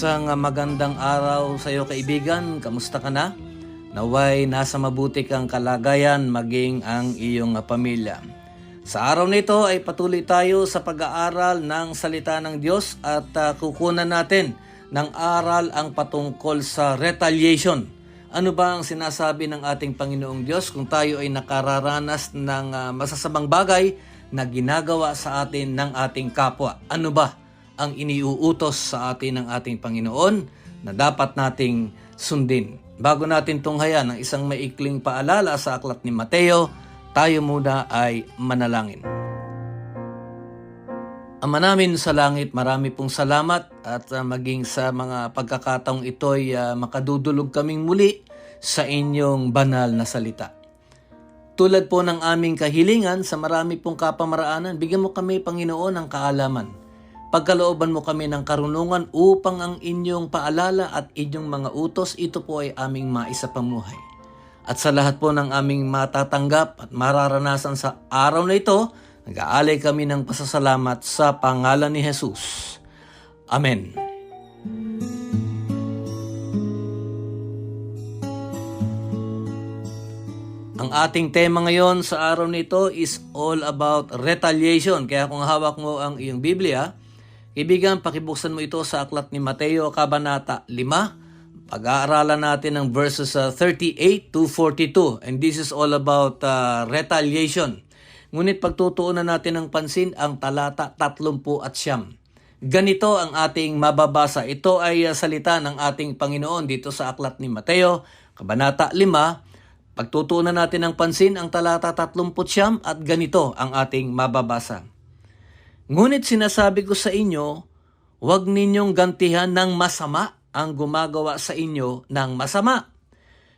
Isang magandang araw sa iyo kaibigan. Kamusta ka na? Naway nasa mabuti kang kalagayan maging ang iyong pamilya. Sa araw nito ay patuloy tayo sa pag-aaral ng salita ng Diyos at ah, kukunan natin ng aral ang patungkol sa retaliation. Ano ba ang sinasabi ng ating Panginoong Diyos kung tayo ay nakararanas ng ah, masasamang bagay na ginagawa sa atin ng ating kapwa? Ano ba ang iniuutos sa atin ng ating Panginoon na dapat nating sundin. Bago natin tunghayan ang isang maikling paalala sa aklat ni Mateo, tayo muna ay manalangin. Ama namin sa langit, marami pong salamat at uh, maging sa mga pagkakataong ito'y uh, makadudulog kaming muli sa inyong banal na salita. Tulad po ng aming kahilingan sa marami pong kapamaraanan, bigyan mo kami, Panginoon, ng kaalaman. Pagkalooban mo kami ng karunungan upang ang inyong paalala at inyong mga utos, ito po ay aming maisapamuhay. At sa lahat po ng aming matatanggap at mararanasan sa araw na ito, nag-aalay kami ng pasasalamat sa pangalan ni Jesus. Amen. Ang ating tema ngayon sa araw nito is all about retaliation. Kaya kung hawak mo ang iyong Biblia, kaibigan, pakibuksan mo ito sa aklat ni Mateo, Kabanata 5. Pag-aaralan natin ang verses uh, 38 to 42. And this is all about uh, retaliation. Ngunit pagtutuunan natin ng pansin ang talata 30 at siyam. Ganito ang ating mababasa. Ito ay uh, salita ng ating Panginoon dito sa aklat ni Mateo, Kabanata 5, Pagtutuunan natin ng pansin ang talata 30 at ganito ang ating mababasa. Ngunit sinasabi ko sa inyo, huwag ninyong gantihan ng masama ang gumagawa sa inyo ng masama.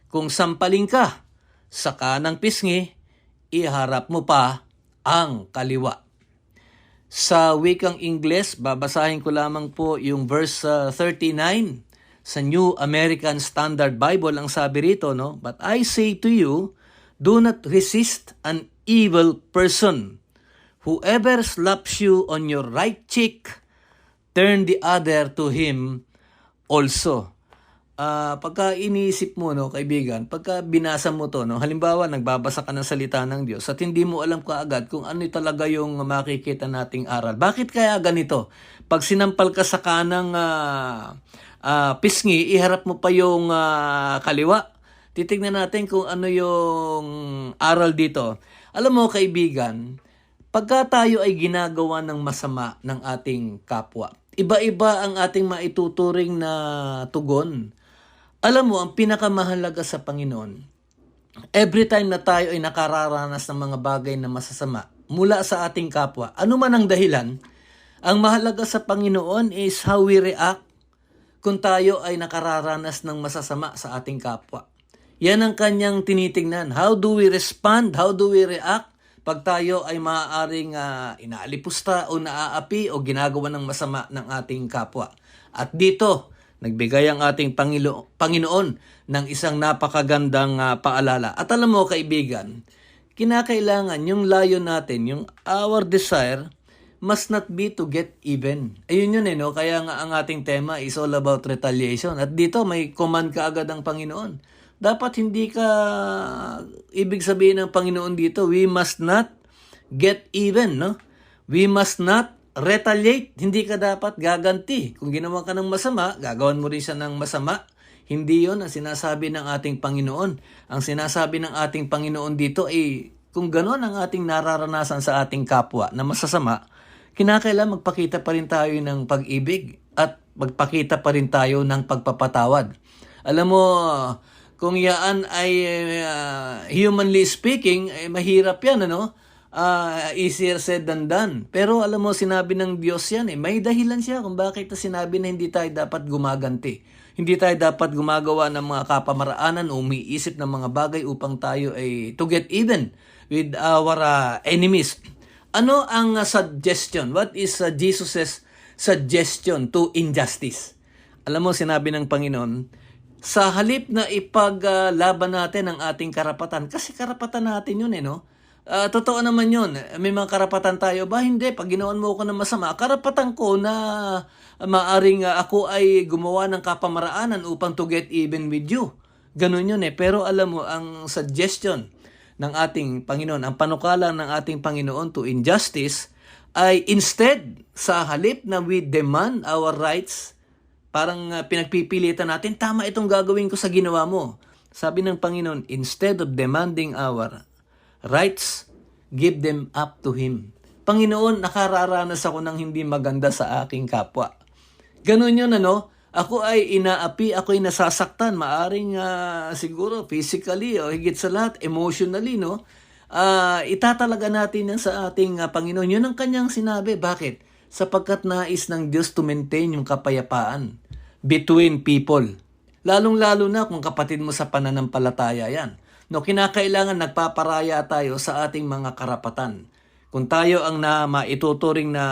Kung sampaling ka sa kanang pisngi, iharap mo pa ang kaliwa. Sa wikang Ingles, babasahin ko lamang po yung verse uh, 39 sa New American Standard Bible ang sabi rito, no? But I say to you, do not resist an evil person. Whoever slaps you on your right cheek, turn the other to him also. Ah, pagka iniisip mo no, kaibigan, pagka binasa mo to no, halimbawa nagbabasa ka ng salita ng Diyos at hindi mo alam kaagad kung ano talaga yung makikita nating aral. Bakit kaya ganito? Pag sinampal ka sa kanang ah, ah, pisngi, iharap mo pa yung ah, kaliwa. Titignan natin kung ano yung aral dito. Alam mo kaibigan, pagka tayo ay ginagawa ng masama ng ating kapwa, iba-iba ang ating maituturing na tugon. Alam mo, ang pinakamahalaga sa Panginoon, every time na tayo ay nakararanas ng mga bagay na masasama mula sa ating kapwa, ano man ang dahilan, ang mahalaga sa Panginoon is how we react kung tayo ay nakararanas ng masasama sa ating kapwa. Yan ang kanyang tinitingnan. How do we respond? How do we react? Pag tayo ay maaaring uh, inaalipusta o naaapi o ginagawa ng masama ng ating kapwa. At dito, nagbigay ang ating Pangilo- Panginoon ng isang napakagandang uh, paalala. At alam mo kaibigan, kinakailangan yung layo natin, yung our desire, must not be to get even. Ayun yun eh, no? Kaya nga ang ating tema is all about retaliation. At dito may command ka agad ang Panginoon. Dapat hindi ka, ibig sabihin ng Panginoon dito, we must not get even, no? We must not retaliate. Hindi ka dapat gaganti. Kung ginawa ka ng masama, gagawan mo rin siya ng masama. Hindi yon ang sinasabi ng ating Panginoon. Ang sinasabi ng ating Panginoon dito ay kung gano'n ang ating nararanasan sa ating kapwa na masasama, kinakailangan magpakita pa rin tayo ng pag-ibig at magpakita pa rin tayo ng pagpapatawad. Alam mo, kung yaan ay uh, humanly speaking, eh, mahirap yan, ano? Ah, easier said than done. Pero alam mo, sinabi ng Diyos yan eh. May dahilan siya kung bakit na sinabi na hindi tayo dapat gumaganti. Hindi tayo dapat gumagawa ng mga kapamaraanan o umiisip ng mga bagay upang tayo ay to get even with our ah, enemies. Ano ang ah, suggestion? What is uh, Jesus' suggestion to injustice? Alam mo, sinabi ng Panginoon, sa halip na ipaglaban natin ang ating karapatan, kasi karapatan natin yun eh, no? Ah, totoo naman yun. May mga karapatan tayo. Ba hindi, pag ginawan mo ako ng masama, karapatan ko na maaring ah, ako ay gumawa ng kapamaraanan upang to get even with you. Ganun yun eh. Pero alam mo, ang suggestion ng ating Panginoon, ang panukala ng ating Panginoon to injustice ay instead, sa halip na we demand our rights, parang uh, pinagpipilitan natin, tama itong gagawin ko sa ginawa mo. Sabi ng Panginoon, instead of demanding our rights, give them up to Him. Panginoon, nakararanas ako ng hindi maganda sa aking kapwa. Ganun yun, ano? Ako ay inaapi, ako ay nasasaktan, maaring ah, siguro physically o higit sa lahat, emotionally, no? Ah, itatalaga natin yan sa ating ah, Panginoon. Yun ang kanyang sinabi. Bakit? Sapagkat nais ng Diyos to maintain yung kapayapaan between people. Lalong-lalo na kung kapatid mo sa pananampalataya yan. No, kinakailangan nagpaparaya tayo sa ating mga karapatan. Kung tayo ang na maituturing na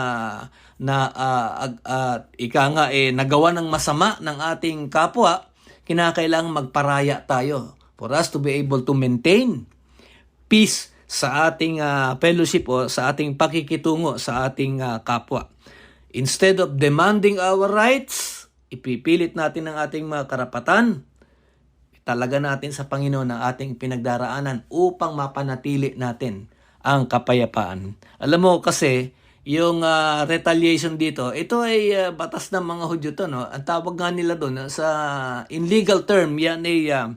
na ag- ah, ika nga eh nagawa ng masama ng ating kapwa, kinakailangan magparaya tayo for us to be able to maintain peace sa ating ah, fellowship o sa ating pakikitungo sa ating ah, kapwa. Instead of demanding our rights, ipipilit natin ang ating mga karapatan, talaga natin sa Panginoon ang ating pinagdaraanan upang mapanatili natin ang kapayapaan. Alam mo kasi, yung ah, retaliation dito, ito ay ah, batas ng mga Hudyo to, no? Ang tawag nga nila doon ah, sa in legal term, yan ay ah,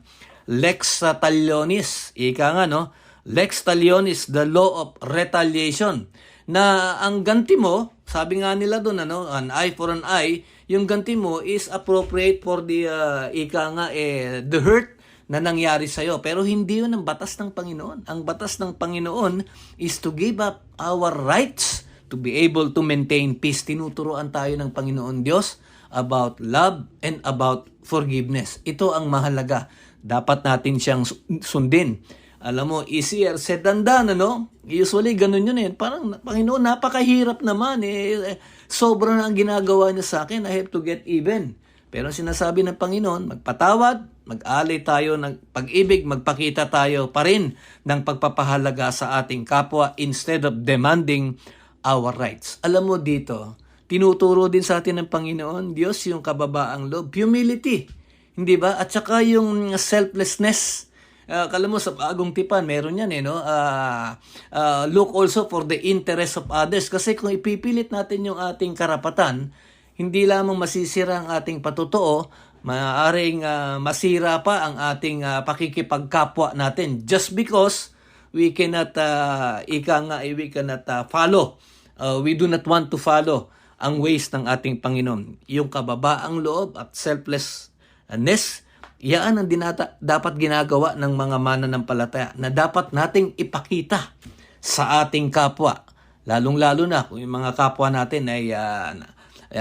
lex talionis. Ika nga, no? Lex talionis, the law of retaliation. Na ang ganti mo, sabi nga nila doon, ano, an eye for an eye, yung ganti mo is appropriate for the, ah, ika nga, eh, the hurt na nangyari sa'yo. Pero hindi yun ang batas ng Panginoon. Ang batas ng Panginoon is to give up our rights to be able to maintain peace. Tinuturoan tayo ng Panginoon Diyos about love and about forgiveness. Ito ang mahalaga. Dapat natin siyang su- sundin. Alam mo, easier said than done, ano? Usually, ganun yun eh. Parang, Panginoon, napakahirap naman eh. Eh, Sobra na ang ginagawa niya sa akin. I have to get even. Pero sinasabi ng Panginoon, magpatawad, mag-alay tayo ng pag-ibig, magpakita tayo pa rin ng pagpapahalaga sa ating kapwa instead of demanding our rights. Alam mo dito, tinuturo din sa atin ng Panginoon, Diyos yung kababaang loob, humility. Hindi ba? At saka yung selflessness. Uh, kala mo sa bagong tipan, meron yan eh, no? Ah, ah, look also for the interest of others. Kasi kung ipipilit natin yung ating karapatan, hindi lamang masisira ang ating patutuo, maaaring ah, masira pa ang ating ah, pakikipagkapwa natin just because we cannot uh, ika nga eh, we cannot ah, follow Uh, we do not want to follow ang ways ng ating Panginoon yung kababaang loob at selflessness yan ang dinata, dapat ginagawa ng mga mananampalataya na dapat nating ipakita sa ating kapwa lalong-lalo na kung yung mga kapwa natin ay ah,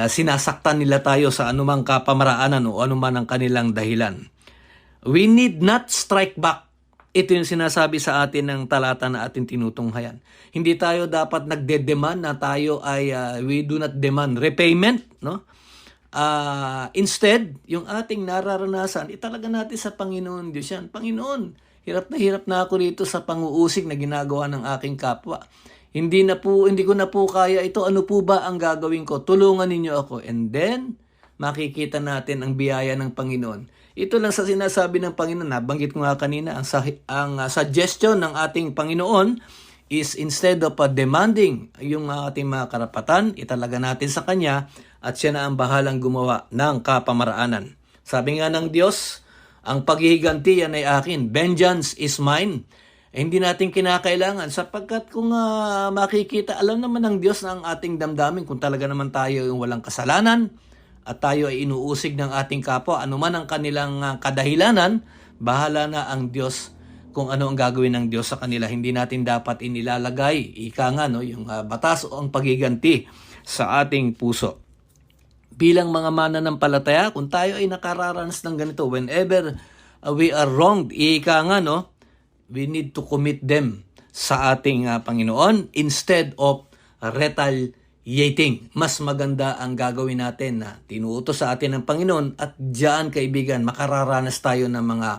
sinasaktan nila tayo sa anumang kapamaraanan o anuman ang kanilang dahilan. We need not strike back. Ito yung sinasabi sa atin ng talata na ating tinutunghayan. Hindi tayo dapat nagde-demand na tayo ay ah, we do not demand repayment, no? Ah, instead, yung ating nararanasan, italaga natin sa Panginoon Diyos yan. Panginoon, hirap na hirap na ako rito sa panguusig na ginagawa ng aking kapwa. Hindi na po, hindi ko na po kaya ito. Ano po ba ang gagawin ko? Tulungan ninyo ako. And then, makikita natin ang biyaya ng Panginoon. Ito lang sa sinasabi ng Panginoon, nabanggit ko nga kanina, ang, ang uh, suggestion ng ating Panginoon is instead of uh, demanding yung ating mga karapatan, italaga natin sa Kanya at siya na ang bahalang gumawa ng kapamaraanan. Sabi nga ng Diyos, ang paghihiganti yan ay akin. Vengeance is mine. eh, hindi natin kinakailangan sapagkat kung ah, makikita, alam naman ng Diyos na ang ating damdamin kung talaga naman tayo yung walang kasalanan at tayo ay inuusig ng ating kapwa, anuman ang kanilang ah, kadahilanan, bahala na ang Diyos kung ano ang gagawin ng Diyos sa kanila. Hindi natin dapat inilalagay, ika nga, no, yung ah, batas o ang pagiganti sa ating puso bilang mga mananampalataya, kung tayo ay nakararanas ng ganito, whenever uh, we are wronged, ika nga, no, we need to commit them sa ating uh, Panginoon instead of retaliating. Mas maganda ang gagawin natin na tinuutos sa atin ng Panginoon at diyan, kaibigan, makararanas tayo ng mga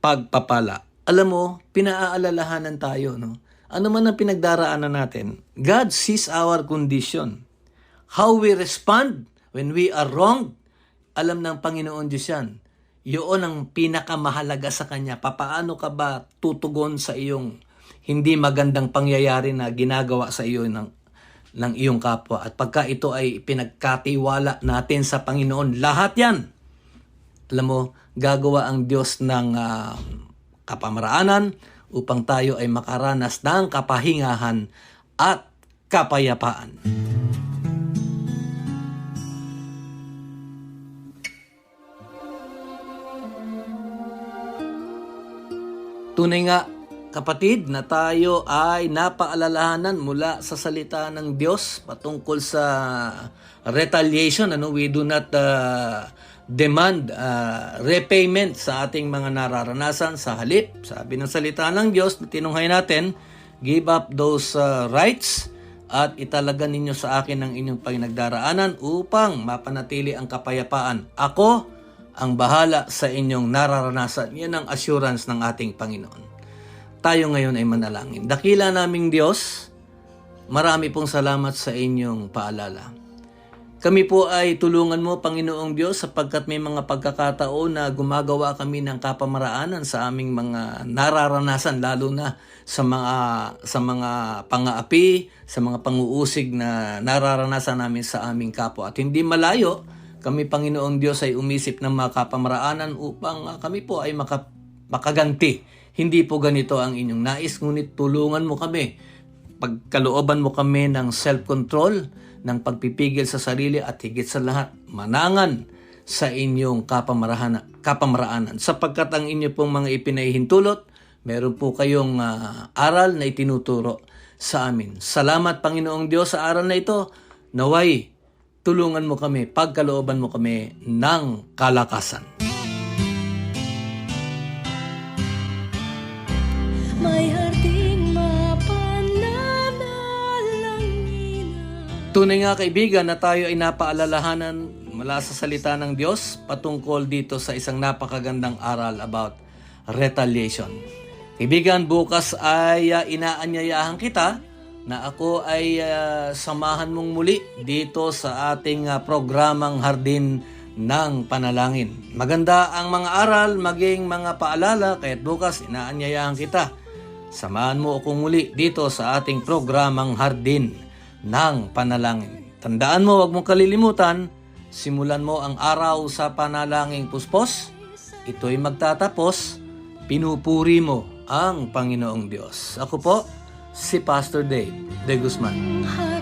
pagpapala. Alam mo, pinaaalalahanan tayo, no? Ano man ang pinagdaraanan natin, God sees our condition. How we respond when we are wrong, alam ng Panginoon Diyos yan. Yun ang pinakamahalaga sa Kanya. Papaano ka ba tutugon sa iyong hindi magandang pangyayari na ginagawa sa iyo ng, ng iyong kapwa. At pagka ito ay pinagkatiwala natin sa Panginoon, lahat yan, alam mo, gagawa ang Diyos ng ah, kapamaraanan upang tayo ay makaranas ng kapahingahan at kapayapaan. Tunay nga, kapatid, na tayo ay napaalalahanan mula sa salita ng Diyos patungkol sa retaliation. Ano? We do not uh, demand uh, repayment sa ating mga nararanasan sa halip. Sabi ng salita ng Diyos, tinunghay natin, give up those uh, rights at italaga ninyo sa akin ang inyong pinagdaraanan upang mapanatili ang kapayapaan. Ako ang bahala sa inyong nararanasan. Yan ang assurance ng ating Panginoon. Tayo ngayon ay manalangin. Dakila naming Diyos, marami pong salamat sa inyong paalala. Kami po ay tulungan mo, Panginoong Diyos, sapagkat may mga pagkakataon na gumagawa kami ng kapamaraanan sa aming mga nararanasan, lalo na sa mga sa mga pangaapi, sa mga panguusig na nararanasan namin sa aming kapwa. At hindi malayo, kami Panginoong Diyos ay umisip ng mga kapamaraanan upang ah, kami po ay maka, makaganti. Hindi po ganito ang inyong nais, ngunit tulungan mo kami. Pagkalooban mo kami ng self-control, ng pagpipigil sa sarili at higit sa lahat, manangan sa inyong kapamaraanan, kapamaraanan. Sapagkat ang inyo pong mga ipinahihintulot, meron po kayong ah, aral na itinuturo sa amin. Salamat Panginoong Diyos sa aral na ito. Naway, tulungan mo kami, pagkalooban mo kami ng kalakasan. May Tunay nga kaibigan na tayo ay napaalalahanan mula sa salita ng Diyos patungkol dito sa isang napakagandang aral about retaliation. Kaibigan, bukas ay uh, inaanyayahan kita na ako ay uh, samahan mong muli dito sa ating uh, programang Hardin ng Panalangin. Maganda ang mga aral, maging mga paalala, kaya't bukas inaanyayahan kita. Samahan mo akong muli dito sa ating programang Hardin ng Panalangin. Tandaan mo, huwag mong kalilimutan, simulan mo ang araw sa panalangin puspos. Ito'y magtatapos, pinupuri mo ang Panginoong Diyos. Ako po, si Pastor Dave De Guzman. harapan